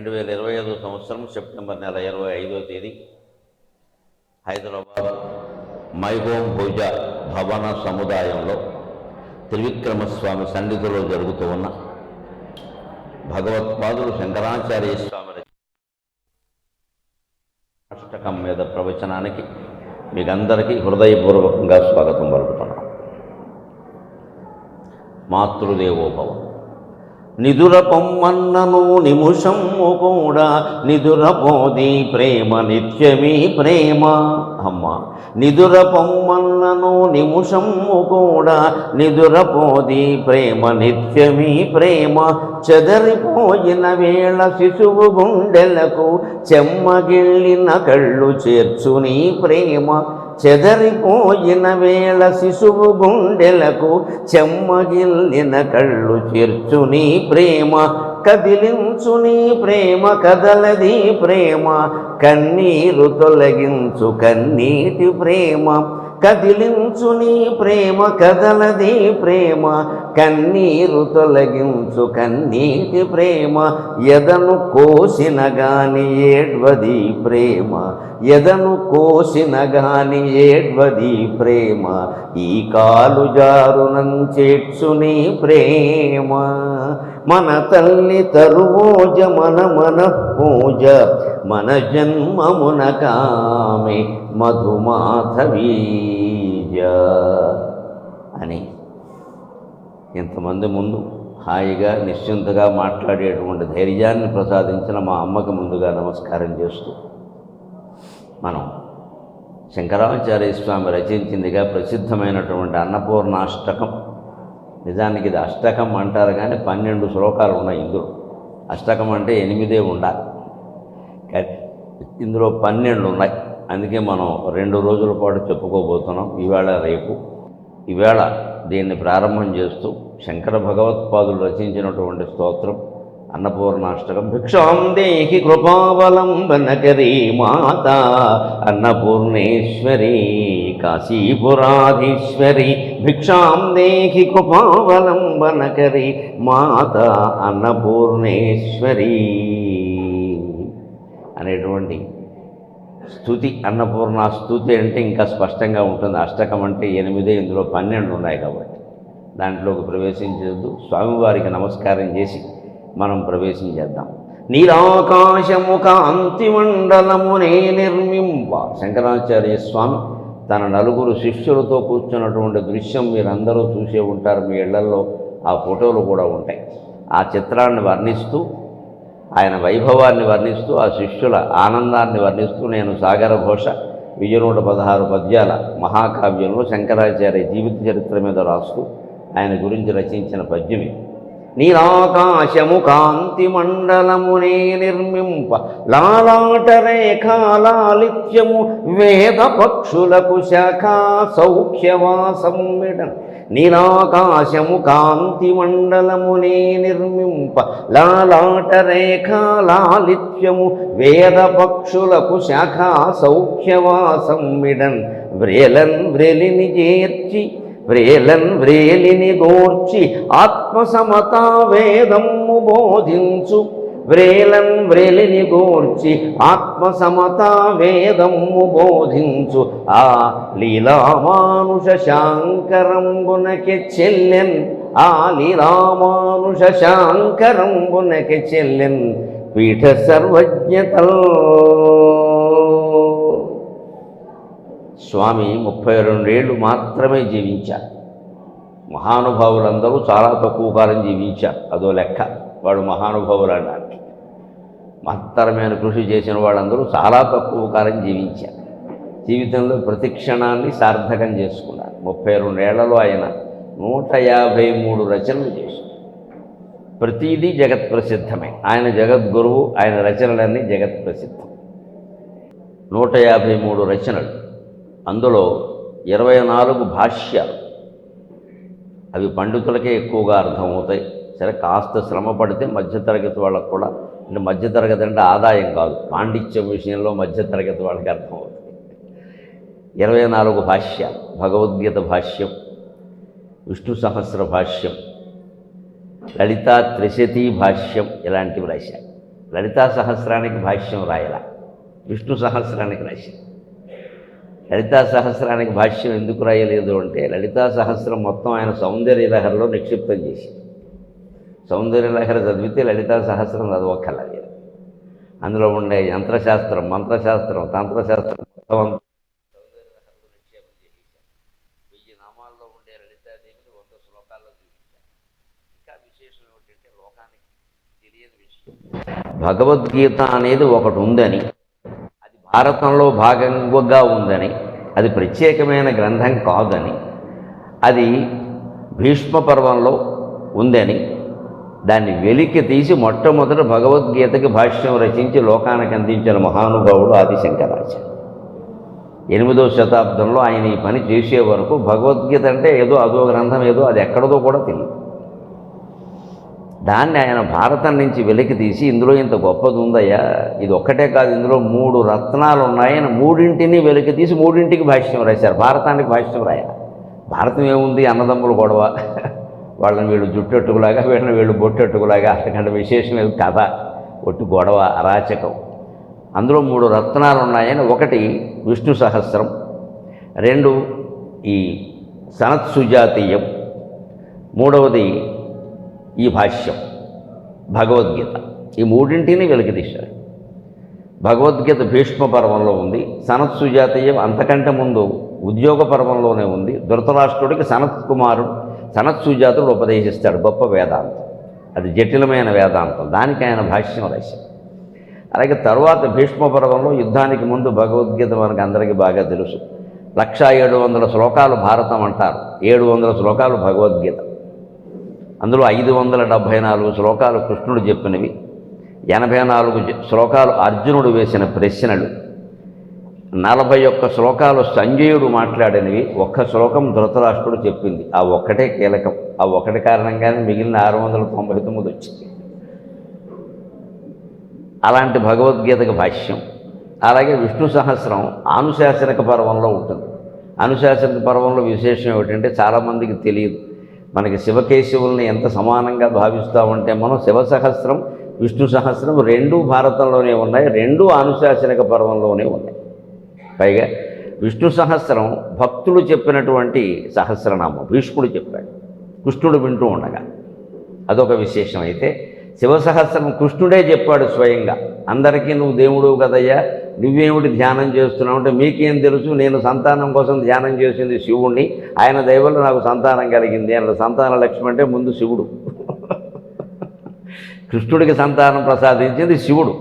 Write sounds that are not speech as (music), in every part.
రెండు వేల ఇరవై ఐదో సంవత్సరం సెప్టెంబర్ నెల ఇరవై ఐదో తేదీ హైదరాబాద్ మైగోం పూజ భవన సముదాయంలో త్రివిక్రమస్వామి సన్నిధిలో జరుగుతూ ఉన్న భగవత్పాదులు శంకరాచార్య స్వామి అష్టకం మీద ప్రవచనానికి మీకందరికీ హృదయపూర్వకంగా స్వాగతం పలుకుతున్నాం. మాతృదేవోభవం. నిదుర పొమ్మన్నను నిముషము కూడా నిదుర పోది ప్రేమ నిత్యమీ ప్రేమ. అమ్మ నిదుర పొమ్మన్నను నిముషము కూడా నిదుర పోది ప్రేమ నిత్యమీ ప్రేమ. చెదరిపోయిన వేళ శిశువు గుండెలకు చెమ్మగిళ్ళిన కళ్ళు చేర్చుని ప్రేమ. చెదరిపోయిన వేళ శిశువు గుండెలకు చెమ్మగిల్లిన కళ్ళు చేర్చుని ప్రేమ కదిలించుని ప్రేమ కదలది ప్రేమ కన్నీరు తొలగించు కన్నీటి ప్రేమ. కదిలించుని ప్రేమ కదలది ప్రేమ కన్నీరు తొలగించు కన్నీటి ప్రేమ ఎదను కోసిన గాని ఏడ్వది ప్రేమ ఎదను కోసిన గాని ఏడ్వది ప్రేమ ఈ కాలు జారునం చేర్చుని ప్రేమ. మన తల్లి తరువోజ మన మన పూజ మన జన్మమున కామె మధుమాధవీజ. అని ఇంతమంది ముందు హాయిగా నిశ్చింతగా మాట్లాడేటువంటి ధైర్యాన్ని ప్రసాదించిన మా అమ్మకి ముందుగా నమస్కారం చేస్తూ మనం శంకరాచార్య స్వామి రచించిందిగా ప్రసిద్ధమైనటువంటి అన్నపూర్ణాష్టకం. నిజానికి ఇది అష్టకం అంటారు కానీ పన్నెండు శ్లోకాలు ఉన్నాయి ఇందులో. అష్టకం అంటే ఎనిమిదే ఉండాలి. ఇందులో పన్నెండు ఉన్నాయి. అందుకే మనం రెండు రోజుల పాటు చెప్పుకోబోతున్నాం. ఈవేళ రేపు. ఈవేళ దీన్ని ప్రారంభం చేస్తూ శంకర భగవత్పాదులు రచించినటువంటి స్తోత్రం. అన్నపూర్ణాష్టకం. భిక్షాం దేహి కృపావలంబనకరీ మాత అన్నపూర్ణేశ్వరి కాశీపురాధీశ్వరి. భిక్షాం దేహి కృపావలంబనకరీ మాత అన్నపూర్ణేశ్వరి. అనేటువంటి స్థుతి అన్నపూర్ణ స్థుతి అంటే ఇంకా స్పష్టంగా ఉంటుంది. అష్టకం అంటే ఎనిమిదే ఇందులో పన్నెండు ఉన్నాయి కాబట్టి దాంట్లోకి ప్రవేశించద్దు. స్వామివారికి నమస్కారం చేసి మనం ప్రవేశించేద్దాం. నీలాకాశము కాంతి మండలమునే నిర్మింప. శంకరాచార్య స్వామి తన నలుగురు శిష్యులతో కూర్చున్నటువంటి దృశ్యం మీరందరూ చూసే ఉంటారు. మీ ఇళ్ళలో ఆ ఫోటోలు కూడా ఉంటాయి. ఆ చిత్రాన్ని వర్ణిస్తూ ఆయన వైభవాన్ని వర్ణిస్తూ ఆ శిష్యుల ఆనందాన్ని వర్ణిస్తూ నేను సాగర ఘోష విజయనూట పదహారు పద్యాల మహాకావ్యంలో శంకరాచార్య జీవిత చరిత్ర మీద రాస్తూ ఆయన గురించి రచించిన పద్యం ఇది. నీలాకాశము కాంతి మండలమునే నిర్మింప లాలాటరేఖాలాలిత్యము వేద పక్షులకు శాఖా సౌఖ్యవాసమ్మిడ నీలాకాశము కాంతి మండలమునే నిర్మింప లాలాటరేఖాలాలిత్యము వేద పక్షులకు శాఖా సౌఖ్యవాసమ్మిడన్ వ్రేలన్ వ్రెలిని చేర్చి వ్రేలన్ వ్రేలిని గోర్చి ఆత్మసమతా వేదమ్ము బోధించు. వ్రేలన్ వ్రేలిని గోర్చి ఆత్మసమత వేదము బోధించు. ఆ లీలామానుష శాంకరంబునకి చెల్లెన్ ఆ లీలామానుష శాంకరంబునకి చెల్లెన్. పీఠ సర్వజ్ఞతల్ స్వామి ముప్పై రెండేళ్ళు మాత్రమే జీవించారు మహానుభావులందరూ చాలా తక్కువ కాలం జీవించారు అదో లెక్క. వాడు మహానుభావులు అన్నారు. మహత్తరమైన కృషి చేసిన వాళ్ళందరూ చాలా తక్కువ కాలం జీవించారు జీవితంలో ప్రతి క్షణాన్ని సార్థకం చేసుకున్నారు. ముప్పై రెండేళ్ళలో ఆయన నూట యాభై మూడు రచనలు చేశారు. ప్రతిదీ జగత్ ప్రసిద్ధమే. ఆయన జగద్గురువు ఆయన రచనలన్నీ జగత్ ప్రసిద్ధం. నూట యాభై మూడు రచనలు. అందులో ఇరవై నాలుగు భాష్యాలు అవి పండితులకే ఎక్కువగా అర్థమవుతాయి. సరే కాస్త శ్రమ పడితే మధ్యతరగతి వాళ్ళకు కూడా అంటే మధ్యతరగతి అంటే ఆదాయం కాదు పాండిత్యం విషయంలో మధ్యతరగతి వాళ్ళకి అర్థమవుతుంది. ఇరవై నాలుగు భాష్యాలు భగవద్గీత భాష్యం విష్ణు సహస్ర భాష్యం లలితా త్రిశతీ భాష్యం ఇలాంటివి రాశారు. లలితా సహస్రానికి భాష్యం రాయల? విష్ణు సహస్రానికి రాశారు. లలితా సహస్రానికి భాష్యం ఎందుకు రాయలేదు అంటే లలితా సహస్రం మొత్తం ఆయన సౌందర్య లహరిలో నిక్షిప్తం చేసి సౌందర్య లహరి చదివితే లలితా సహస్రం చదవక్కర్లేదు అందులో ఉండే యంత్రశాస్త్రం మంత్రశాస్త్రం తంత్రశాస్త్రం మొత్తం నామాల్లో ఉండే లలితాదేవిని వంద శ్లోకాల్లో చూపించారు. ఇంకా విశేషం ఏమిటంటే లోకానికి తెలియని విషయం. భగవద్గీత అనేది ఒకటి ఉందని భారతంలో భాగంగా ఉందని అది ప్రత్యేకమైన గ్రంథం కాదని అది భీష్మ పర్వంలో ఉందని దాన్ని వెలికి తీసి మొట్టమొదట భగవద్గీతకి భాష్యం రచించి లోకానికి అందించిన మహానుభావుడు ఆదిశంకరాచార్య ఎనిమిదో శతాబ్దంలో ఆయన ఈ పని చేసే వరకు భగవద్గీత అంటే ఏదో అదో గ్రంథం ఏదో అది ఎక్కడదో కూడా తెలియదు. దాన్ని ఆయన భారతం నుంచి వెలికి తీసి ఇందులో ఇంత గొప్పది ఉందయ్యా? ఇది ఒక్కటే కాదు ఇందులో మూడు రత్నాలు ఉన్నాయని మూడింటిని వెలికి తీసి మూడింటికి భాష్యం రాశారు. భారతానికి భాష్యం రాయాలి భారతం ఏముంది? అన్నదమ్ములు గొడవ. వాళ్ళని వీళ్ళు జుట్టెట్టుకులాగా వీళ్ళని వీళ్ళు బొట్టెట్టుకులాగా అంతకంటే విశేషం కథ ఒట్టు గొడవ అరాచకం. అందులో మూడు రత్నాలు ఉన్నాయని ఒకటి విష్ణు సహస్రం రెండు ఈ సనత్ సుజాతీయం మూడవది ఈ భాష్యం భగవద్గీత. ఈ మూడింటిని వెలికితీశారు. భగవద్గీత భీష్మ పర్వంలో ఉంది సనత్సుజాతీయం అంతకంటే ముందు ఉద్యోగ పర్వంలోనే ఉంది ధృతరాష్ట్రుడికి సనత్ కుమారుడు సనత్సుజాతుడు ఉపదేశిస్తాడు గొప్ప వేదాంతం. అది జటిలమైన వేదాంతం దానికి ఆయన భాష్యం రాశారు. అలాగే తర్వాత భీష్మ పర్వంలో యుద్ధానికి ముందు భగవద్గీత మనకు అందరికీ బాగా తెలుసు. లక్ష ఏడు వందల శ్లోకాలు భారతం అంటారు ఏడు వందల శ్లోకాలు భగవద్గీత. అందులో ఐదు వందల డెబ్భై నాలుగు శ్లోకాలు కృష్ణుడు చెప్పినవి. ఎనభై నాలుగు శ్లోకాలు అర్జునుడు వేసిన ప్రశ్నలు. నలభై ఒక్క శ్లోకాలు సంజయుడు మాట్లాడినవి. ఒక్క శ్లోకం ధృతరాష్ట్రుడు చెప్పింది. ఆ ఒక్కటే కీలకం. ఆ ఒకటి కారణంగానే మిగిలిన ఆరు వందల తొంభై తొమ్మిది వచ్చింది. అలాంటి భగవద్గీతకు భాష్యం. అలాగే విష్ణు సహస్రం ఆనుశాసనిక పర్వంలో ఉంటుంది. అనుశాసనిక పర్వంలో విశేషం ఏమిటంటే చాలామందికి తెలియదు. మనకి శివకేశవుల్ని ఎంత సమానంగా భావిస్తామంటే మనం శివ సహస్రం విష్ణు సహస్రం రెండూ భారతంలోనే ఉన్నాయి రెండూ అనుశాసనిక పర్వంలోనే ఉన్నాయి. పైగా విష్ణు సహస్రం భక్తులు చెప్పినటువంటి సహస్రనామం భీష్ముడు చెప్పాడు. కృష్ణుడు వింటూ ఉండగా. అదొక విశేషం అయితే శివసహస్రం కృష్ణుడే చెప్పాడు స్వయంగా. అందరికీ నువ్వు దేవుడు కదయ్యా నువ్వేమిటి ధ్యానం చేస్తున్నావు అంటే మీకేం తెలుసు? నేను సంతానం కోసం ధ్యానం చేసింది శివుణ్ణి. ఆయన దైవలు నాకు సంతానం కలిగింది అన్న సంతాన లక్ష్యం అంటే ముందు శివుడు. కృష్ణుడికి సంతానం ప్రసాదించింది శివుడు.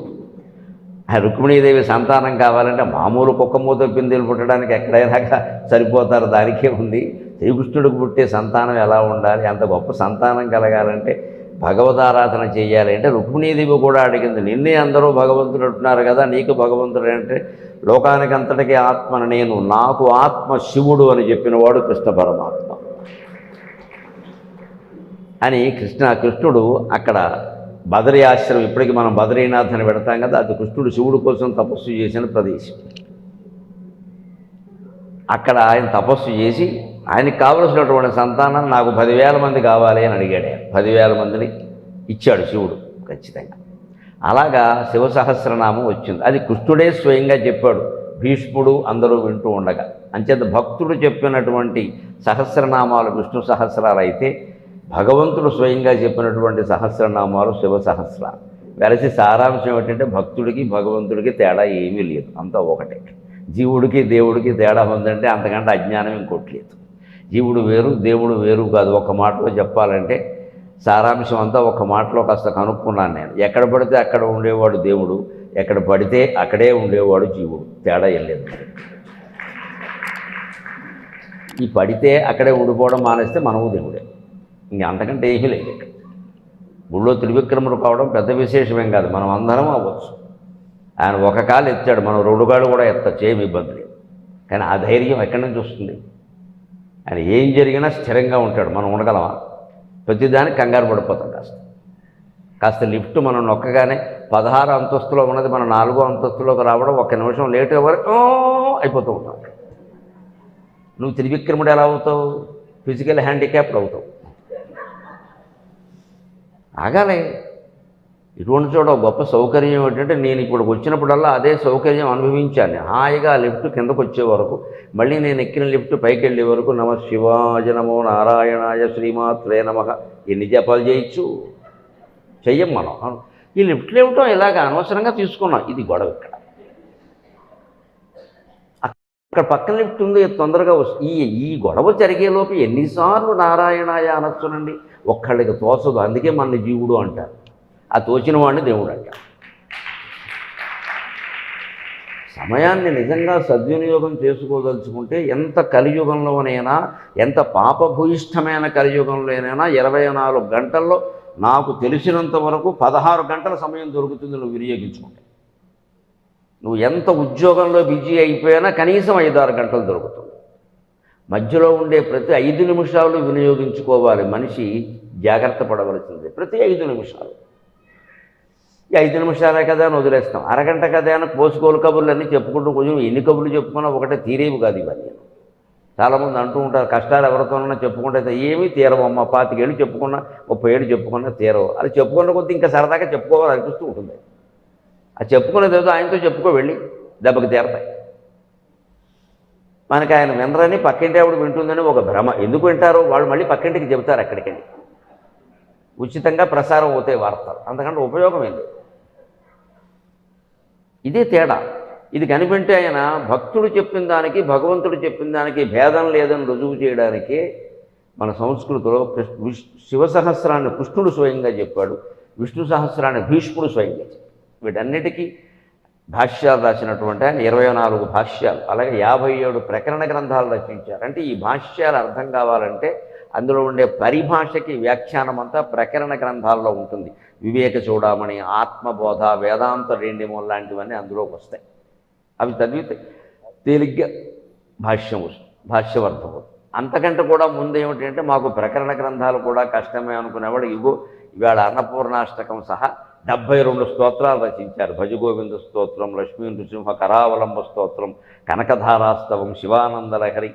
ఆ రుక్మిణీదేవి సంతానం కావాలంటే మామూలు కుక్క మూత పిందెలు పుట్టడానికి ఎక్కడైనా సరిపోతారు. దానికే ఉంది. శ్రీకృష్ణుడికి పుట్టే సంతానం ఎలా ఉండాలి? అంత గొప్ప సంతానం కలగాలంటే భగవదారాధన చేయాలి అంటే రుక్మిణీదేవి కూడా అడిగింది నిన్నే అందరూ భగవంతుడు అంటున్నారు కదా నీకు భగవంతుడు అంటే లోకానికి అంతటికీ ఆత్మను నేను నాకు ఆత్మ శివుడు అని చెప్పినవాడు కృష్ణ పరమాత్మ. అని కృష్ణ కృష్ణుడు అక్కడ బదరీ ఆశ్రమం ఇప్పటికి మనం బదరీనాథ్ అని పెడతాం కదా అది కృష్ణుడు శివుడు కోసం తపస్సు చేసిన ప్రదేశం. అక్కడ ఆయన తపస్సు చేసి ఆయనకి కావలసినటువంటి సంతానం నాకు పదివేల మంది కావాలి అని అడిగాడు. ఆయన పదివేల మందిని ఇచ్చాడు శివుడు ఖచ్చితంగా. అలాగా శివ సహస్రనామం వచ్చింది. అది కృష్ణుడే స్వయంగా చెప్పాడు. భీష్ముడు అందరూ వింటూ ఉండగా. అంచేత భక్తుడు చెప్పినటువంటి సహస్రనామాలు విష్ణు సహస్రాలు అయితే భగవంతుడు స్వయంగా చెప్పినటువంటి సహస్రనామాలు శివ సహస్రాలు. వెలసి సారాంశం ఏంటంటే భక్తుడికి భగవంతుడికి తేడా ఏమీ లేదు. అంతా ఒకటే. జీవుడికి దేవుడికి తేడా ఉందంటే అంతకంటే అజ్ఞానం ఇంకోటి లేదు. జీవుడు వేరు దేవుడు వేరు కాదు. ఒక మాటలో చెప్పాలంటే సారాంశం అంతా ఒక మాటలో కాస్త కనుక్కున్నాను నేను. ఎక్కడ పడితే అక్కడ ఉండేవాడు దేవుడు ఎక్కడ పడితే అక్కడే ఉండేవాడు జీవుడు. తేడా వెళ్ళలేదు ఈ పడితే అక్కడే ఉండిపోవడం మానేస్తే మనము దేవుడే. ఇంక అంతకంటే ఏమీ లేదు ఇక్కడ. గుళ్ళో త్రివిక్రముడు కావడం పెద్ద విశేషమేం కాదు. మనం అందరం అవ్వచ్చు. ఆయన ఒక కాలు ఎత్తాడు. మనం రెండు కాళ్ళు కూడా ఎత్తచ్చు ఏమి ఇబ్బంది లేదు. కానీ ఆ ధైర్యం ఎక్కడి నుంచి వస్తుంది? ఆయన ఏం జరిగినా స్థిరంగా ఉంటాడు మనం ఉండగలమా? ప్రతిదానికి కంగారు పడిపోతాం కాస్త. కాస్త లిఫ్ట్ మనం నొక్కగానే పదహారు అంతస్తులో ఉన్నది మనం నాలుగో అంతస్తులోకి రావడం ఒక్క నిమిషం లేట్ వరకు అయిపోతూ ఉంటాం. నువ్వు త్రివిక్రముడు ఎలా అవుతావు? ఫిజికల్ హ్యాండిక్యాప్డ్ అవుతావు. ఆగాలి. ఇటువంటి చోట గొప్ప సౌకర్యం ఏంటంటే నేను ఇప్పుడు వచ్చినప్పుడల్లా అదే సౌకర్యం అనుభవించాను. హాయిగా ఆ లిఫ్ట్ కిందకు వచ్చే వరకు మళ్ళీ నేను ఎక్కిన లిఫ్ట్ పైకి వెళ్ళే వరకు నమ శివాయ నమో నారాయణాయ శ్రీమాత్రే నమ. ఎన్ని జపాలు చేయొచ్చు? చెయ్యం మనం. ఈ లిఫ్ట్లు ఏమిటో ఇలాగ అనవసరంగా తీసుకున్నాం. ఇది గొడవ ఇక్కడ. అక్కడ పక్కన లిఫ్ట్ ఉంది తొందరగా వస్తుంది ఈ ఈ గొడవ జరిగేలోపు ఎన్నిసార్లు నారాయణాయ అనొచ్చునండి. ఒక్కళ్ళకి తోచదు. అందుకే మన జీవుడు అంటారు. ఆ తోచిన వాడిని దేవుడు అంట సమయాన్ని నిజంగా సద్వినియోగం చేసుకోదలుచుకుంటే ఎంత కలియుగంలోనైనా ఎంత పాపభూయిష్టమైన కలియుగంలోనైనా ఇరవై నాలుగు గంటల్లో నాకు తెలిసినంత వరకు పదహారు గంటల సమయం దొరుకుతుంది నువ్వు వినియోగించుకుంటే. నువ్వు ఎంత ఉద్యోగంలో బిజీ అయిపోయినా కనీసం ఐదారు గంటలు దొరుకుతుంది. మధ్యలో ఉండే ప్రతి ఐదు నిమిషాలు వినియోగించుకోవాలి మనిషి జాగ్రత్త పడవలసింది. ప్రతి ఐదు నిమిషాలు. ఐదు నిమిషాలే కదా అని వదిలేస్తాం. అరగంట కదా అని పోసుకోలు కబుర్లు అన్నీ చెప్పుకుంటూ కొంచెం ఎన్ని కబుర్లు చెప్పుకున్నా ఒకటే తీరేవి కాదు ఇవన్నీ. చాలామంది అంటూ ఉంటారు కష్టాలు ఎవరితోనన్నా చెప్పుకుంటే అయితే ఏమీ తీరవమ్మ పాతికేళ్ళు చెప్పుకున్నా ముప్పై ఏళ్ళు చెప్పుకున్నా తీరవు. అది చెప్పుకున్న కొద్దీ ఇంకా సరదాగా చెప్పుకోవాలి అనిపిస్తూ ఉంటుంది. ఆ చెప్పుకునేది ఏదో ఆయనతో చెప్పుకో వెళ్ళి దెబ్బకి తీరతాయి. మనకి ఆయన వినరని పక్కింటి ఆవిడ వింటుందని ఒక భ్రమ. ఎందుకు వింటారో? వాళ్ళు మళ్ళీ పక్కింటికి చెబుతారు అక్కడికి ఉచితంగా ప్రసారం అవుతాయి వార్తలు. అంతకంటే ఉపయోగం ఏంది? ఇదే తేడా. ఇది కనిపెట్టే ఆయన భక్తుడు చెప్పిన దానికి భగవంతుడు చెప్పిన దానికి భేదం లేదని రుజువు చేయడానికి మన సంస్కృతిలో కృష్ణ విష్ శివ సహస్రాన్ని కృష్ణుడు స్వయంగా చెప్పాడు. విష్ణు సహస్రాన్ని భీష్ముడు స్వయంగా చెప్పాడు. వీటన్నిటికీ భాష్యాలు రాసినటువంటి ఆయన ఇరవై నాలుగు భాష్యాలు అలాగే యాభై ఏడు ప్రకరణ గ్రంథాలు రచించారు. అంటే ఈ భాష్యాలు అర్థం కావాలంటే అందులో ఉండే పరిభాషకి వ్యాఖ్యానం అంతా ప్రకరణ గ్రంథాల్లో ఉంటుంది. వివేక చూడమని ఆత్మబోధ వేదాంత రెండిమో లాంటివన్నీ అందులోకి వస్తాయి. అవి చదివితే తేలిగ్గా భాష్యం వస్తుంది భాష్యవర్ధం అంతకంటే కూడా ముందు ఏమిటంటే మాకు ప్రకరణ గ్రంథాలు కూడా కష్టమే అనుకునేవాడు. ఇగో ఇవాళ అన్నపూర్ణాష్టకం సహా డెబ్భై రెండు స్తోత్రాలు రచించారు. భజగోవింద స్తోత్రం లక్ష్మీ నృసింహ కరావలంబ స్తోత్రం కనకధారాస్తవం శివానందలహరి.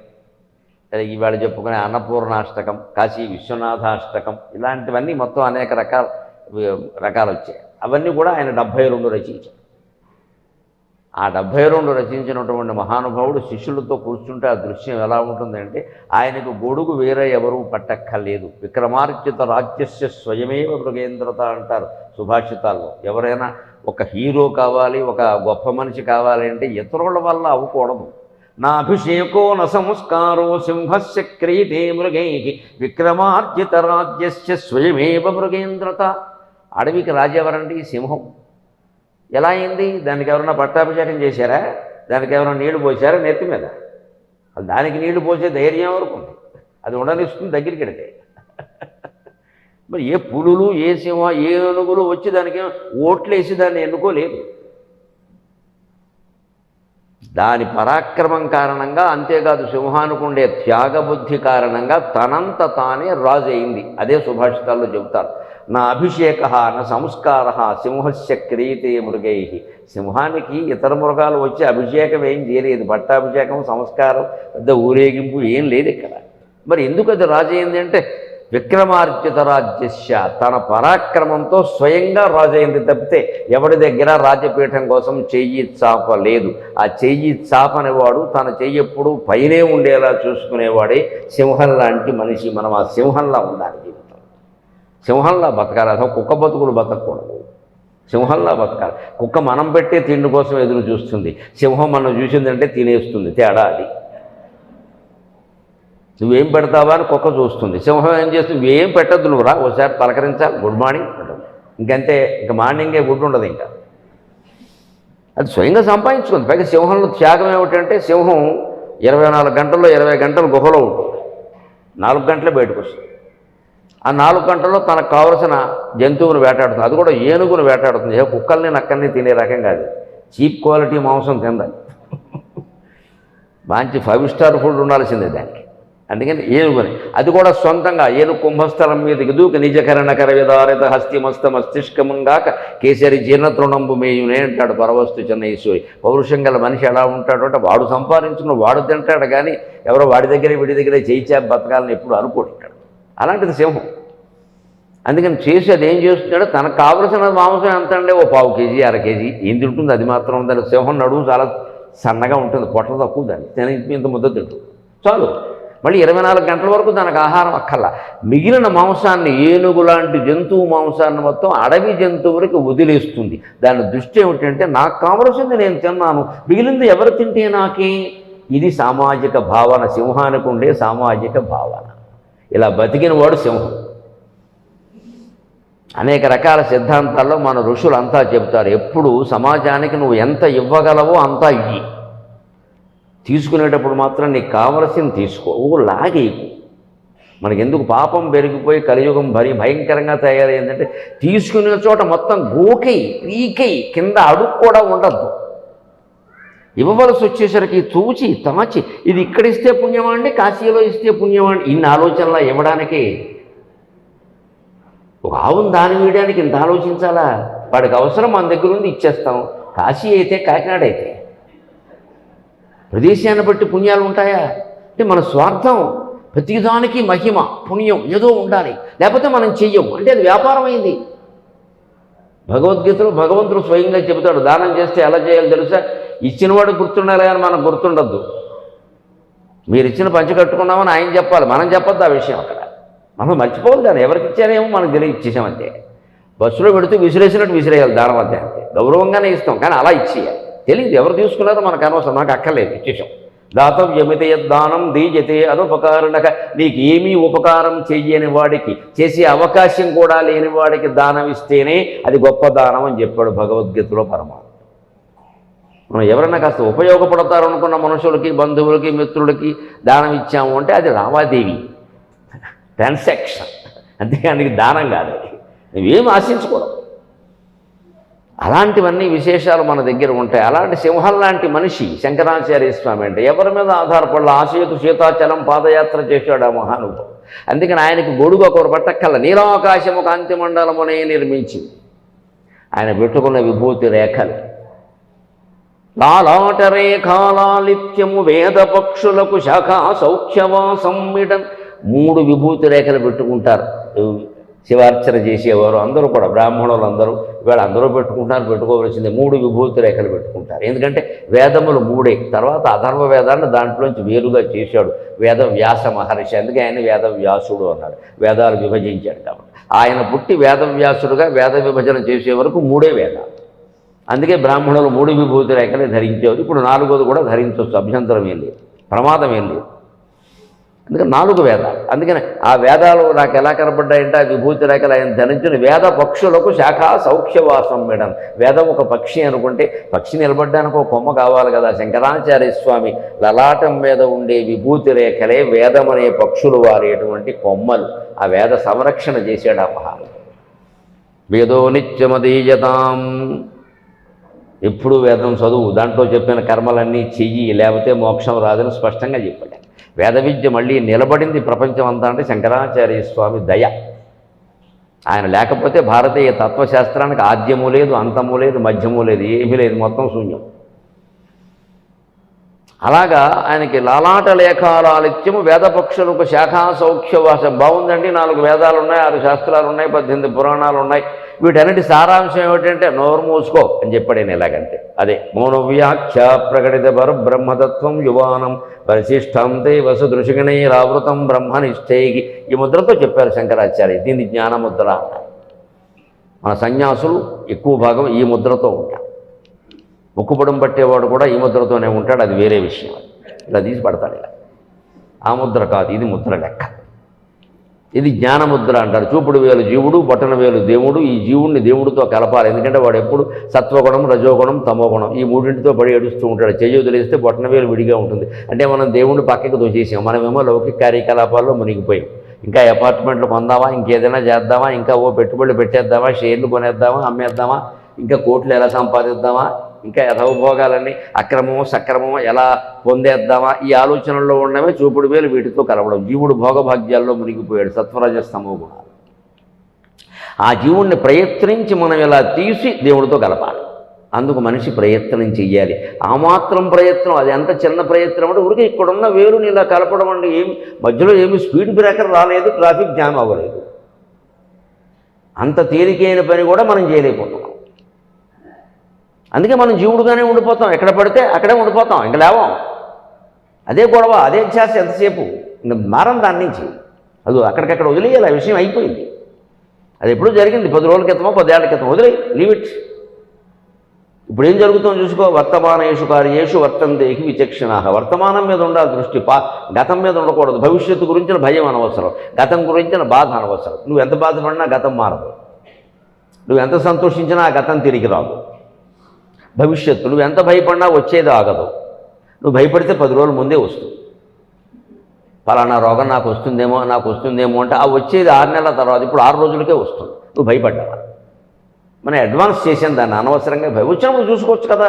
ఇవాళ చెప్పుకునే అన్నపూర్ణాష్టకం కాశీ విశ్వనాథాష్టకం ఇలాంటివన్నీ మొత్తం అనేక రకాల రకాలు వచ్చాయి అవన్నీ కూడా ఆయన డెబ్భై రెండు రచించారు ఆ డెబ్భై రెండు రచించినటువంటి మహానుభావుడు శిష్యులతో కూర్చుంటే ఆ దృశ్యం ఎలా ఉంటుందంటే ఆయనకు గొడుగు వేరే ఎవరూ పట్టక్కర్లేదు. విక్రమార్జిత రాజ్యస్య స్వయమేవ మృగేంద్రత అంటారు సుభాషితాల్లో. ఎవరైనా ఒక హీరో కావాలి ఒక గొప్ప మనిషి కావాలి అంటే ఇతరుల వల్ల అవ్వకూడదు. నా అభిషేకో న సంస్కారో సింహస్య క్రీతే మృగై. విక్రమార్జిత రాజ్యస్య స్వయమేవ మృగేంద్రత. అడవికి రాజెవరండి సింహం. ఎలా అయింది? దానికి ఎవరైనా పట్టాభిషేకం చేశారా? దానికి ఎవరైనా నీళ్ళు పోసారా నెత్తి మీద? దానికి నీళ్ళు పోసే ధైర్యం వరకు ఉంది? అది ఉండనిస్తుంది దగ్గరికి వెడితే మరి ఏ పులులు ఏ సింహ ఏ ఏనుగులు వచ్చి దానికి ఓట్లేసి దాన్ని ఎన్నుకోలేదు. దాని పరాక్రమం కారణంగా అంతేకాదు సింహానికి ఉండే త్యాగబుద్ధి కారణంగా తనంత తానే రాజు అయింది. అదే సుభాషితాల్లో చెబుతారు. నా అభిషేక నా సంస్కార సింహస్య క్రియతే మృగై. సింహానికి ఇతర మృగాలు వచ్చి అభిషేకం ఏం చేయలేదు. పట్టాభిషేకం సంస్కారం పెద్ద ఊరేగింపు ఏం లేదు ఇక్కడ. మరి ఎందుకు అది రాజు అంటే విక్రమార్జిత రాజ్యశ తన పరాక్రమంతో స్వయంగా రాజయ్యింది తప్పితే ఎవడి దగ్గర రాజపీఠం కోసం చెయ్యి చాప లేదు. ఆ చెయ్యి చాపనేవాడు తన చెయ్యి ఎప్పుడు పైనే ఉండేలా చూసుకునేవాడే సింహం లాంటి మనిషి. మనం ఆ సింహంలా ఉండాలి. సింహంలా బతకాలి. అసలు కుక్క బతుకులు బతకూడదు సింహంలా బతకాలి. కుక్క మనం పెట్టే తిండి కోసం ఎదురు చూస్తుంది. సింహం మనం చూసిందంటే తినేస్తుంది. తేడా అది. నువ్వేం పెడతావా అని కుక్క చూస్తుంది. సింహం ఏం చేస్తుంది? నువ్వేం పెట్టద్దు నువ్వు రా ఒకసారి పలకరించాలి. గుడ్ మార్నింగ్ ఇంకంతే ఇంకా మార్నింగే గుడ్ ఉండదు ఇంకా. అది స్వయంగా సంపాదించుకుంది. పైగా సింహంలో త్యాగం ఏమిటంటే సింహం ఇరవై నాలుగు గంటల్లో ఇరవై గంటలు గుహలో ఉంటుంది. నాలుగు గంటలే బయటకు వస్తుంది. ఆ నాలుగు గంటల్లో తనకు కావలసిన జంతువును వేటాడుతుంది. అది కూడా ఏనుగును వేటాడుతుంది. ఏ కుక్కల్ని నక్కల్ని తినే రకం కాదు. చీప్ క్వాలిటీ మాంసం తిందాలి మంచి ఫైవ్ స్టార్ ఫుడ్ ఉండాల్సిందే దానికి. అందుకని ఏనుగుని. అది కూడా సొంతంగా ఏనుగు కుంభస్థలం మీదకి దూకి నిజకరణ కరవిదారిత హస్తిమస్త మస్తిష్కముంగాక కేసరి జీర్ణతృణంబు మేయునే అంటాడు పరవస్తు చెన్నైశ్వరి. పౌరుషం గల మనిషి ఎలా ఉంటాడు అంటే వాడు సంపాదించుకున్న వాడు తింటాడు కానీ ఎవరో వాడి దగ్గర వీడి దగ్గర చేయిచా బతకాలని ఎప్పుడు అనుకోడు. అలాంటిది సింహం. అందుకని చేసి అది ఏం చేస్తున్నాడో? తనకు కావలసిన మాంసం ఎంత అండి? ఓ పావు కేజీ అర కేజీ. ఏం తింటుంది? అది మాత్రం దాని సింహం నడువు చాలా సన్నగా ఉంటుంది. పొట్ట తక్కువ దాన్ని. తిన ఇంత ముద్ద తింటుంది. చాలు. మళ్ళీ ఇరవై నాలుగు గంటల వరకు దానికి ఆహారం అక్కర్లా. మిగిలిన మాంసాన్ని ఏనుగు లాంటి జంతువు మాంసాన్ని మొత్తం అడవి జంతువులకి వదిలేస్తుంది. దాని దృష్టి ఏమిటంటే నాకు కావలసింది నేను తిన్నాను. మిగిలింది ఎవరు తింటే నాకే? ఇది సామాజిక భావన. సింహానికి ఉండే సామాజిక భావన. ఇలా బతికిన వాడు సింహం. అనేక రకాల సిద్ధాంతాల్లో మన ఋషులు అంతా చెబుతారు ఎప్పుడు సమాజానికి నువ్వు ఎంత ఇవ్వగలవో అంతా ఇవ్వి తీసుకునేటప్పుడు మాత్రం నీకు కావలసింది తీసుకో. ఓ లాగేకు మనకి ఎందుకు పాపం పెరిగిపోయి కలియుగం భరి భయంకరంగా తయారైందంటే తీసుకునే చోట మొత్తం గోకై పీకై కింద అడుగు కూడా ఉండద్దు. ఇవ్వవలసి వచ్చేసరికి తూచి తమచి ఇది ఇక్కడ ఇస్తే పుణ్యమా అండి? కాశీలో ఇస్తే పుణ్యమా అండి? ఇన్ని ఆలోచనలా ఇవ్వడానికి ఒక ఆవును దాని వేయడానికి ఇంత ఆలోచించాలా? వాడికి అవసరం మన దగ్గర ఉంది ఇచ్చేస్తాం. కాశీ అయితే కాకినాడ అయితే. ప్రదేశాన్ని బట్టి పుణ్యాలు ఉంటాయా? అంటే మన స్వార్థం ప్రతిదానికి మహిమ పుణ్యం ఏదో ఉండాలి. లేకపోతే మనం చెయ్యం. అంటే అది వ్యాపారం అయింది భగవద్గీతలో భగవంతుడు స్వయంగా చెబుతాడు దానం చేస్తే ఎలా చేయాలో తెలుసా? ఇచ్చినవాడు గుర్తుండాలి కానీ మనకు గుర్తుండద్దు. మీరు ఇచ్చిన పంచి కట్టుకున్నామని ఆయన చెప్పాలి మనం చెప్పొద్దు ఆ విషయం అక్కడ? మనం మర్చిపోవాలి దాన్ని ఎవరికి ఇచ్చారేమో మనకు తెలియ ఇచ్చేసామంతే బస్సులో పెడుతూ విసిరేసినట్టు విసిరేయాలి దానం అంతే అంతే. గౌరవంగానే ఇస్తాం కానీ అలా ఇచ్చేయాలి. తెలియదు ఎవరు తీసుకున్నారో మనకు అనవసరం నాకు అక్కర్లేదు ఇచ్చేసాం. దాతవ్యమితే దానం దీయతే అనుపకారణక నీకు ఉపకారం చెయ్యని వాడికి చేసే అవకాశం కూడా లేని వాడికి దానం ఇస్తేనే అది గొప్ప దానం అని చెప్పాడు భగవద్గీతలో పరమాత్మ. మనం ఎవరైనా కాస్త ఉపయోగపడతారు అనుకున్న మనుషులకి బంధువులకి మిత్రులకి దానం ఇచ్చాము అంటే అది లావాదేవి. ట్రాన్సాక్షన్. అంతేగాని దానం కాదు నువ్వేం ఆశించకూడదు. అలాంటివన్నీ విశేషాలు మన దగ్గర ఉంటాయి. అలాంటి సింహం లాంటి మనిషి శంకరాచార్య స్వామి అంటే ఎవరి మీద ఆధారపడాల? ఆశయతు శీతాచలం పాదయాత్ర చేశాడు ఆ మహానుభావుడు. అందుకని ఆయనకి గొడుగు ఒకరు పట్టక్కల. నీలాకాశము కాంతి మండలమునే నిర్మించింది. ఆయన పెట్టుకున్న విభూతి రేఖలు. లాలాట రేఖాలాలిత్యము వేద పక్షులకు శాఖ సౌఖ్యవాసం మిడన్ మూడు విభూతి రేఖలు పెట్టుకుంటారు. శివార్చన చేసేవారు అందరూ కూడా బ్రాహ్మణులు అందరూ ఇవాళ అందరూ పెట్టుకుంటారు పెట్టుకోవలసింది. మూడు విభూతి రేఖలు పెట్టుకుంటారు. ఎందుకంటే వేదములు మూడే. తర్వాత అధర్వ వేదాన్ని దాంట్లోంచి వేరుగా చేశాడు వేద వ్యాస మహర్షి. అందుకే ఆయన వేద వ్యాసుడు అన్నాడు. వేదాలు విభజించాడు కాబట్టి. ఆయన పుట్టి వేద వ్యాసుడుగా వేద విభజన చేసే వరకు మూడే వేదాలు. అందుకే బ్రాహ్మణులు మూడు విభూతి రేఖలే ధరించేవారు. ఇప్పుడు నాలుగోది కూడా ధరించవచ్చు. అభ్యంతరం ఏం లేదు. ప్రమాదం ఏం లేదు. అందుకని నాలుగు వేదాలు. అందుకని ఆ వేదాలు నాకు ఎలా కనపడ్డాయంటే ఆ విభూతి రేఖలు ఆయన ధరించిన వేద పక్షులకు శాఖ సౌఖ్యవాసం మేడం. వేదం ఒక పక్షి అనుకుంటే పక్షి నిలబడ్డానికి ఒక కొమ్మ కావాలి కదా శంకరాచార్య స్వామి లలాటం మీద ఉండే విభూతి రేఖలే వేదం అనే పక్షులు వారేటువంటి కొమ్మలు. ఆ వేద సంరక్షణ చేశాడు ఆ మహాను వేదో నిత్యమదీయతాం. ఎప్పుడు వేదం చదువు. దాంట్లో చెప్పిన కర్మలన్నీ చెయ్యి లేకపోతే మోక్షం రాదని స్పష్టంగా చెప్పాడు. వేద విద్య మళ్ళీ నిలబడింది ప్రపంచం అంతా అంటే శంకరాచార్య స్వామి దయ. ఆయన లేకపోతే భారతీయ తత్వశాస్త్రానికి ఆద్యము లేదు అంతము లేదు మధ్యము లేదు ఏమీ లేదు మొత్తం శూన్యం. అలాగా ఆయనకి లాలాట లేఖాలాలిత్యము వేదపక్షులకు శాఖా భాష బాగుందండి నాలుగు వేదాలు ఉన్నాయి ఆరు శాస్త్రాలు ఉన్నాయి పద్దెనిమిది పురాణాలు ఉన్నాయి వీటన్నిటి సారాంశం ఏమిటంటే నోరు మూసుకో అని చెప్పాడు నేను ఇలాగంతే. అదే మౌనవ్యాఖ్య ప్రకటిత పర బ్రహ్మతత్వం యువానం పరిశిష్టంతే వసుదృశిగణైరావృతం బ్రహ్మనిష్టైకి. ఈ ముద్రతో చెప్పారు శంకరాచార్య దీన్ని జ్ఞానముద్ర అంటారు. మన సన్యాసులు ఎక్కువ భాగం ఈ ముద్రతో ఉంటారు. ముక్కుపడం పట్టేవాడు కూడా ఈ ముద్రతోనే ఉంటాడు అది వేరే విషయం. ఇలా తీసి పడతాడు ఇలా. ఆ ముద్ర కాదు ఇది ముద్ర లెక్క. ఇది జ్ఞానముద్ర అంటారు. చూపుడు వేలు జీవుడు బొట్టన వేలు దేవుడు ఈ జీవుడిని దేవుడితో కలపాలి. ఎందుకంటే వాడు ఎప్పుడు సత్వగుణం రజోగుణం తమోగుణం ఈ మూడింటితో పడి ఏడుస్తూ ఉంటాడు. చెయ్యి వదిలేస్తే బొట్టన వేలు విడిగా ఉంటుంది. అంటే మనం దేవుడిని పక్కకు దోచేసాం మనమేమో లౌకిక కార్యకలాపాల్లో మునిగిపోయాం. ఇంకా అపార్ట్మెంట్లు కొందామా? ఇంకేదైనా చేద్దామా? ఇంకా ఓ పెట్టుబడులు పెట్టేద్దామా? షేర్లు కొనేద్దామా? అమ్మేద్దామా? ఇంకా కోట్లు ఎలా సంపాదిద్దామా? ఇంకా యథోభోగాలన్నీ అక్రమము సక్రమము ఎలా పొందేద్దామా? ఈ ఆలోచనల్లో ఉన్నవే చూపుడు వేలు వీటితో కలవడం. జీవుడు భోగభాగ్యాల్లో మునిగిపోయాడు. సత్వరజస్తమో గుణాలు ఆ జీవుణ్ణి ప్రయత్నించి మనం ఇలా తీసి దేవుడితో కలపాలి. అందుకు మనిషి ప్రయత్నం చెయ్యాలి. ఆ మాత్రం ప్రయత్నం అది ఎంత చిన్న ప్రయత్నం అంటే ఊరికి ఇక్కడున్న వేరుని ఇలా కలపడం అంటే ఏమి మధ్యలో ఏమి స్పీడ్ బ్రేకర్ రాలేదు ట్రాఫిక్ జామ్ అవ్వలేదు. అంత తేలికైన పని కూడా మనం చేయలేకపోతాం అందుకే మనం జీవుడుగానే ఉండిపోతాం. ఎక్కడ పడితే అక్కడే ఉండిపోతాం. ఇంకా లేవం. అదే గొడవ అదే ధ్యాస ఎంతసేపు? ఇంకా మారం దాని నుంచి. అది అక్కడికక్కడ వదిలేయాలి. ఆ విషయం అయిపోయింది. అది ఎప్పుడూ జరిగింది. పది రోజుల క్రితమో పదేళ్ళ క్రితం వదిలే లీవిట్ ఇప్పుడు ఏం జరుగుతుందో చూసుకో. వర్తమానేషు కార్యేషు వర్తందేహి విచక్షణ. వర్తమానం మీద ఉండాలి దృష్టి. పా గతం మీద ఉండకూడదు. భవిష్యత్తు గురించిన భయం అనవసరం. గతం గురించిన బాధ అనవసరం. నువ్వు ఎంత బాధపడినా గతం మారదు. నువ్వు ఎంత సంతోషించినా ఆ గతం తిరిగి రాదు. భవిష్యత్తు నువ్వు ఎంత భయపడినా వచ్చేది ఆగదు. నువ్వు భయపడితే పది రోజుల ముందే వస్తుంది పలానా రోగం నాకు వస్తుందేమో నాకు వస్తుందేమో అంటే ఆ వచ్చేది ఆరు నెలల తర్వాత ఇప్పుడు ఆరు రోజులకే వస్తుంది. నువ్వు భయపడ్డావా? మనం అడ్వాన్స్ చేసాం దాన్ని అనవసరంగా భయం వచ్చినప్పుడు చూసుకోవచ్చు కదా.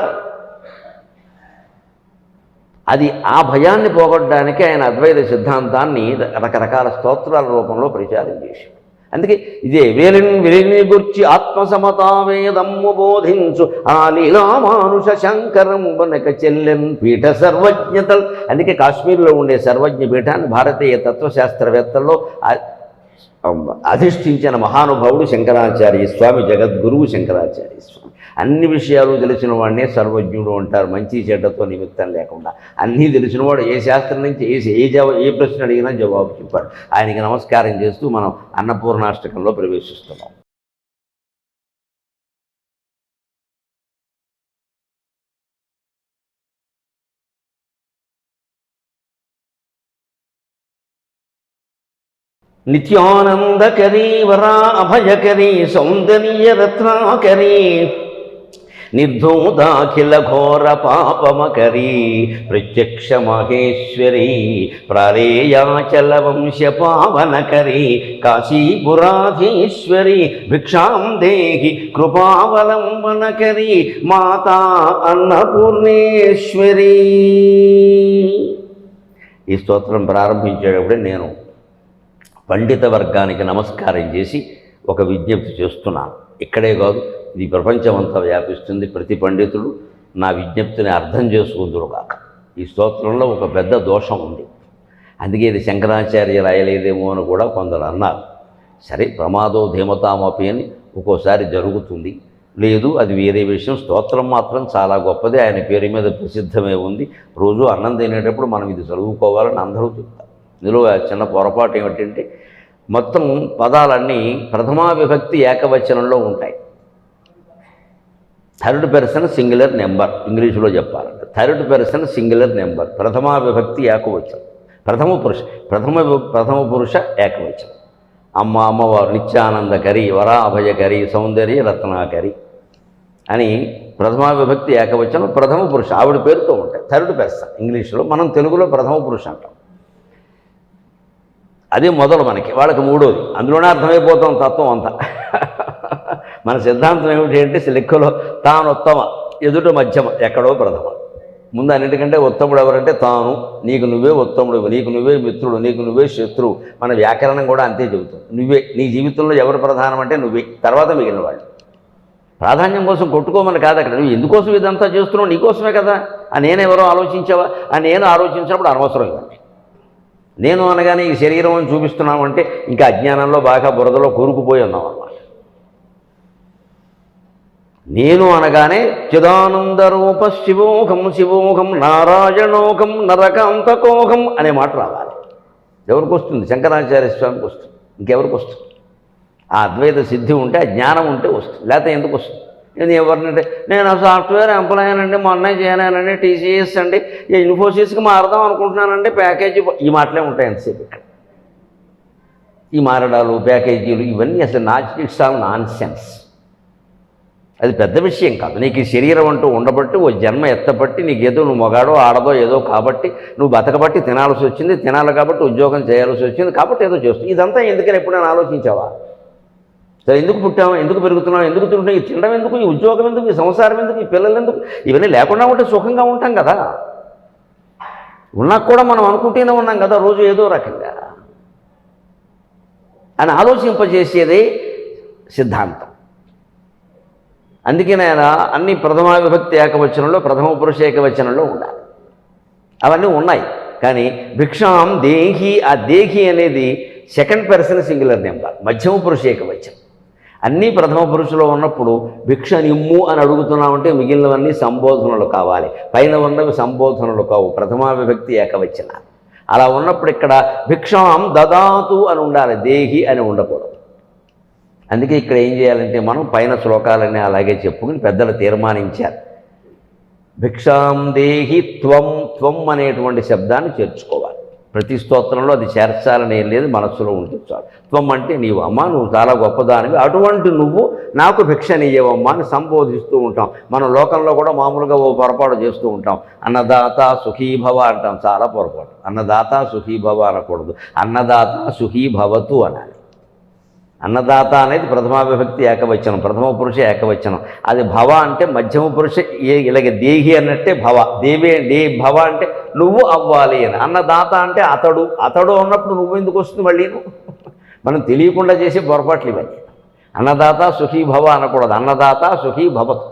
అది ఆ భయాన్ని పోగొట్టడానికి ఆయన అద్వైత సిద్ధాంతాన్ని రకరకాల స్తోత్రాల రూపంలో ప్రచారం చేశాడు. అందుకే ఇదే వేలిన్ వెలిని గుర్చి ఆత్మసమతావేదమ్ము బోధించు ఆ లీలామానుష శంకరం బనక చెల్లెన్ పీఠ సర్వజ్ఞతల్. అందుకే కాశ్మీర్లో ఉండే సర్వజ్ఞ పీఠాన్ని భారతీయ తత్వశాస్త్రవేత్తల్లో అధిష్ఠించిన మహానుభావుడు శంకరాచార్య స్వామి జగద్గురువు శంకరాచార్య స్వామి. అన్ని విషయాలు తెలిసిన వాడినే సర్వజ్ఞుడు అంటారు. మంచి చెడ్డతో నిమిత్తం లేకుండా. అన్నీ తెలిసినవాడు ఏ శాస్త్రం నుంచి ఏ ఏ జవా ఏ ప్రశ్న అడిగినా జవాబు చెప్పాడు. ఆయనకి నమస్కారం చేస్తూ మనం అన్నపూర్ణాష్టకంలో ప్రవేశిస్తున్నాం. నిత్యానందకరీ వరా అభయకరీ సౌందర్య రత్నాకరీ నిర్ధూతాఖిల ఘోర పాపమకరీ ప్రత్యక్ష మహేశ్వరీ ప్రారేయాచల వంశ పావనకరీ కాశీపురాధీశ్వరీ భిక్షాం దేహి కృపావలంబనకరీ మాతా అన్నపూర్ణేశ్వరీ. ఈ స్తోత్రం ప్రారంభించేటప్పుడే నేను పండిత వర్గానికి నమస్కారం చేసి ఒక విజ్ఞప్తి చేస్తున్నాను. ఇక్కడే కాదు ఇది ప్రపంచమంతా వ్యాపిస్తుంది. ప్రతి పండితుడు నా విజ్ఞప్తిని అర్థం చేసుకుందురుగాక. ఈ స్తోత్రంలో ఒక పెద్ద దోషం ఉంది. అందుకే ఇది శంకరాచార్య రాయలేదేమో అని కూడా కొందరు అన్నారు. సరే ప్రమాదో ధీమతామపి అని ఒక్కోసారి జరుగుతుంది. లేదు అది వేరే విషయం. స్తోత్రం మాత్రం చాలా గొప్పది. ఆయన పేరు మీద ప్రసిద్ధమే ఉంది. రోజు అన్నం తినేటప్పుడు మనం ఇది చదువుకోవాలని అందరూ చెప్తారు. ఇందులో చిన్న పొరపాటు ఏమిటంటే మొత్తం పదాలన్నీ ప్రథమా విభక్తి ఏకవచనంలో ఉంటాయి. థర్డ్ పర్సన్ సింగులర్ నెంబర్ ఇంగ్లీషులో చెప్పాలంటే. థర్డ్ పర్సన్ సింగులర్ నెంబర్ ప్రథమా విభక్తి ఏకవచనం. ప్రథమ పురుష ప్రథమ ప్రథమ పురుష ఏకవచనం. అమ్మ అమ్మవారు నిత్యానందకరి వరాభయకరి సౌందర్య రత్నాకరి అని ప్రథమా విభక్తి ఏకవచనం ప్రథమ పురుష ఆవిడ పేరుతో ఉంటాయి. థర్డ్ పర్సన్ ఇంగ్లీష్లో మనం తెలుగులో ప్రథమ పురుష అంటాం. అదే మొదలు మనకి వాళ్ళకి మూడోది. అందులోనే అర్థమైపోతాం తత్వం అంతా. మన సిద్ధాంతం ఏమిటి అంటే లెక్కలో తాను ఉత్తమ ఎదుట మధ్యమ ఎక్కడో ప్రథమ. ముందు అన్నిటికంటే ఉత్తముడు ఎవరంటే తాను నీకు నువ్వే ఉత్తముడు నీకు నువ్వే మిత్రుడు నీకు నువ్వే శత్రువు. మన వ్యాకరణం కూడా అంతే చెబుతుంది. నువ్వే నీ జీవితంలో ఎవరు ప్రధానం అంటే నువ్వే తర్వాత మిగిలిన వాళ్ళు. ప్రాధాన్యం కోసం కొట్టుకోమని కాదు అక్కడ. నువ్వు ఎందుకోసం ఇదంతా చేస్తున్నావు? నీకోసమే కదా. ఆ నేనెవరో ఆలోచించావా? ఆ నేను ఆలోచించినప్పుడు అనవసరం ఇవన్నీ నేను అనగానే ఈ శరీరం అని చూపిస్తున్నామంటే ఇంకా అజ్ఞానంలో బాగా బురదలో కూరుకుపోయి ఉన్నాం అన్నమాట నేను అనగానే చిదానందరూప శివోహం శివోహం నారాయణోహం నరకాంతకోహం అనే మాట రావాలి. ఎవరికి వస్తుంది? శంకరాచార్య స్వామికి వస్తుంది. ఇంకెవరికి వస్తుంది? ఆ అద్వైత సిద్ధి ఉంటే ఆ జ్ఞానం ఉంటే వస్తుంది. లేకపోతే ఎందుకు వస్తుంది? నేను ఎవరినంటే నేను సాఫ్ట్వేర్ ఎంప్లాయ్ అండి మొన్న చేయనానండి టీసీఎస్ అండి ఈ ఇన్ఫోసిస్కి మారదాం అనుకుంటున్నానండి ప్యాకేజీ ఈ మాటలే ఉంటాయి ఎంతసేపు ఇక్కడ. ఈ మారడాలు ప్యాకేజీలు ఇవన్నీ అసలు నా ఇట్స్ ఆల్ నాన్ సెన్స్ అది పెద్ద విషయం కాదు. నీకు ఈ శరీరం అంటూ ఉండబట్టి ఓ జన్మ ఎత్తబట్టి నీకు ఏదో నువ్వు మొగాడో ఆడదో ఏదో కాబట్టి నువ్వు బతకబట్టి తినాల్సి వచ్చింది తినాలి కాబట్టి ఉద్యోగం చేయాల్సి వచ్చింది కాబట్టి ఏదో చేస్తుంది ఇదంతా ఎందుకని ఎప్పుడైనా ఆలోచించావా? సరే ఎందుకు పుట్టాము ఎందుకు పెరుగుతున్నాం ఎందుకు తింటున్నాం ఈ తినడం ఎందుకు? ఈ ఉద్యోగం ఎందుకు? ఈ సంసారం ఎందుకు? ఈ పిల్లలు ఎందుకు? ఇవన్నీ లేకుండా ఉంటే సుఖంగా ఉంటాం కదా. ఉన్నా కూడా మనం అనుకుంటూనే ఉన్నాం కదా రోజు ఏదో రకంగా. అని ఆలోచింపజేసేదే సిద్ధాంతం. అందుకే ఆయన అన్ని ప్రథమ విభక్తి ఏకవచనంలో ప్రథమ పురుష ఏకవచనంలో ఉండాలి. అవన్నీ ఉన్నాయి. కానీ భిక్షాం దేహి ఆ దేహి అనేది సెకండ్ పర్సన్ సింగులర్ నెంబర్ మధ్యమ పురుష ఏకవచనం. అన్నీ ప్రథమ పురుషులో ఉన్నప్పుడు భిక్ష నిమ్ము అని అడుగుతున్నామంటే మిగిలినవన్నీ సంబోధనలు కావాలి. పైన ఉన్నవి సంబోధనలు కావు. ప్రథమా విభక్తి ఏకవచన. అలా ఉన్నప్పుడు ఇక్కడ భిక్షాం దదాతు అని ఉండాలి. దేహి అని ఉండకూడదు. అందుకే ఇక్కడ ఏం చేయాలంటే మనం పైన శ్లోకాలన్నీ అలాగే చెప్పుకుని పెద్దలు తీర్మానించారు. భిక్షాం దేహి త్వం త్వం అనేటువంటి శబ్దాన్ని చేర్చుకోవాలి. ప్రతి స్తోత్రంలో అది చేర్చాలని ఏం లేదు మనస్సులో ఉంటే చాలు. త్వం అంటే నీవు అమ్మ నువ్వు చాలా గొప్పదానివి. అటువంటి నువ్వు నాకు భిక్షనియ్యవమ్మా అని సంబోధిస్తూ ఉంటాం. మన లోకంలో కూడా మామూలుగా ఓ పొరపాటు చేస్తూ ఉంటాం. అన్నదాత సుఖీభవ అంటాం. చాలా పొరపాటు. అన్నదాత సుఖీభవ అనకూడదు. అన్నదాత సుఖీభవతు అనాలి. అన్నదాత అనేది ప్రథమా విభక్తి ఏకవచనం ప్రథమ పురుష ఏకవచనం. అది భవ అంటే మధ్యమ పురుష ఇలాగే ఇలాగ దేహి అన్నట్టే భవ. దేవి దే భవ అంటే నువ్వు అవ్వాలి అని. అన్నదాత అంటే అతడు. అతడు అన్నప్పుడు నువ్వు ఎందుకు వస్తుంది మళ్ళీ? మనం తెలియకుండా చేసే పొరపాట్లు ఇవన్నీ. అన్నదాత సుఖీ భవ అనకూడదు. అన్నదాత సుఖీ భవత్.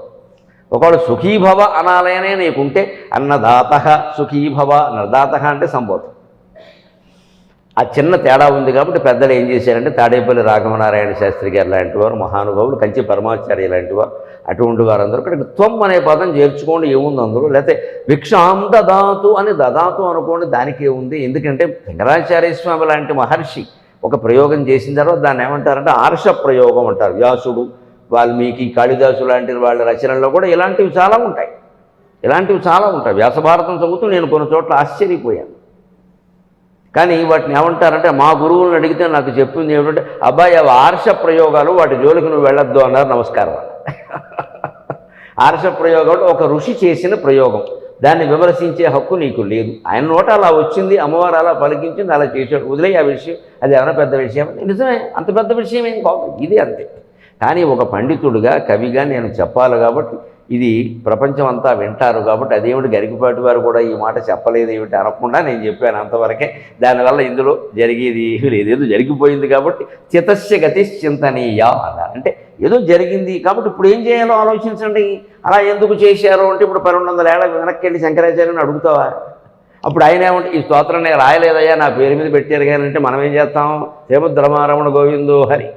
ఒకవేళ సుఖీభవ అనాలనే నీకుంటే అన్నదాత సుఖీభవ అన్నదాత అంటే సంబోధం. ఆ చిన్న తేడా ఉంది కాబట్టి పెద్దలు ఏం చేశారంటే తాడేపల్లి రాఘవనారాయణ శాస్త్రి గారు లాంటి వారు మహానుభావులు కంచి పరమాచార్య లాంటి వారు అటువంటి వారందరూ ఇక్కడ త్వం అనే పదం చేర్చుకోండి ఏముంది అందులో? లేకపోతే విక్షాం దదాతు అని దదాతు అనుకోండి దానికి ఏముంది? ఎందుకంటే శంకరాచార్య స్వామి లాంటి మహర్షి ఒక ప్రయోగం చేసిన తర్వాత దాన్ని ఏమంటారంటే ఆర్ష ప్రయోగం అంటారు. వ్యాసుడు వాల్మీకి కాళిదాసు లాంటి వాళ్ళ రచనల్లో కూడా ఇలాంటివి చాలా ఉంటాయి. ఇలాంటివి చాలా ఉంటాయి. వ్యాసభారతం చదువుతూ నేను కొన్ని చోట్ల ఆశ్చర్యపోయాను. కానీ వాటిని ఏమంటారంటే మా గురువులను అడిగితే నాకు చెప్పింది ఏమిటంటే అబ్బాయి అవి ఆర్ష ప్రయోగాలు వాటి జోలికి నువ్వు వెళ్ళొద్దు అన్నారు నమస్కారం (laughs) ఆర్ష ప్రయోగం ఒక ఋషి చేసిన ప్రయోగం. దాన్ని విమర్శించే హక్కు నీకు లేదు. ఆయన నోట అలా వచ్చింది అమ్మవారు అలా పలికించింది అలా చేశాడు. వదిలే ఆ విషయం. అది ఏమైనా పెద్ద విషయం నిజమే. అంత పెద్ద విషయం ఏం కాదు. ఇది అంతే. కానీ ఒక పండితుడిగా కవిగా నేను చెప్పాలి కాబట్టి ఇది ప్రపంచం అంతా వింటారు కాబట్టి అదేమిటి గరికపాటి వారు కూడా ఈ మాట చెప్పలేదు ఏమిటి అనకుండా నేను చెప్పాను అంతవరకే. దానివల్ల ఇందులో జరిగేది లేదు. ఏదో జరిగిపోయింది కాబట్టి చితస్య గతి చింతనీయ అన్నారు. అంటే ఏదో జరిగింది కాబట్టి ఇప్పుడు ఏం చేయాలో ఆలోచించండి. అలా ఎందుకు చేశారు అంటే ఇప్పుడు పన్నెండు వందల ఏళ్ళ వెనక్కి వెళ్ళి శంకరాచార్యని అడుగుతావా? అప్పుడు ఆయన ఏమంటే ఈ స్తోత్రం నేను రాయలేదయ్యా నా పేరు మీద పెట్టారు కానీ అంటే మనం ఏం చేస్తాం? శ్రీముద్రమారమణ గోవిందో హరి.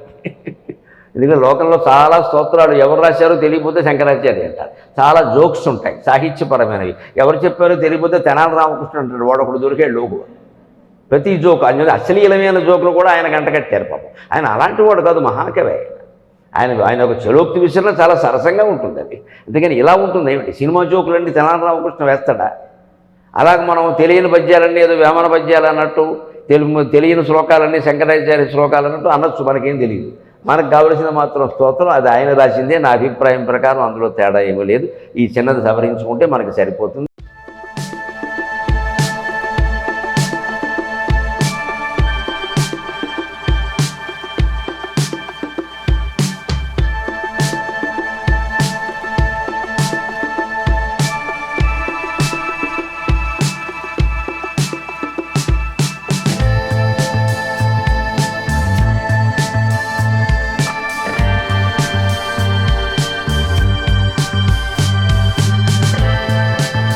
ఎందుకంటే లోకంలో చాలా స్తోత్రాలు ఎవరు రాశారో తెలియపోతే శంకరాచార్య అంటారు. చాలా జోక్స్ ఉంటాయి సాహిత్యపరమైనవి. ఎవరు చెప్పారో తెలియపోతే తెనాలి రామకృష్ణ అంటాడు వాడు ఒకడు దొరికే లోకు ప్రతి జోక్ అందులో అశ్లీలమైన జోకులు కూడా ఆయన గంటకట్టారు పాపం. ఆయన అలాంటి వాడు కాదు మహాకవి ఆయన. ఆయన ఒక చలోక్తి విషయంలో చాలా సరసంగా ఉంటుంది అది. అందుకని ఇలా ఉంటుంది ఏమిటి? సినిమా జోకులన్నీ తెనాలి రామకృష్ణ వేస్తాడా? అలాగ మనం తెలియని పద్యాలన్నీ ఏదో వేమన పద్యాలు అన్నట్టు తెలుగు తెలియని శ్లోకాలన్నీ శంకరాచార్య శ్లోకాలు అన్నట్టు అనొచ్చు మనకేం తెలియదు మనకు కావలసిన మాత్రం స్తోత్రం అది ఆయన రాసిందే. నా అభిప్రాయం ప్రకారం అందులో తేడా ఏమీ లేదు. ఈ చిన్నది సవరించుకుంటే మనకి సరిపోతుంది.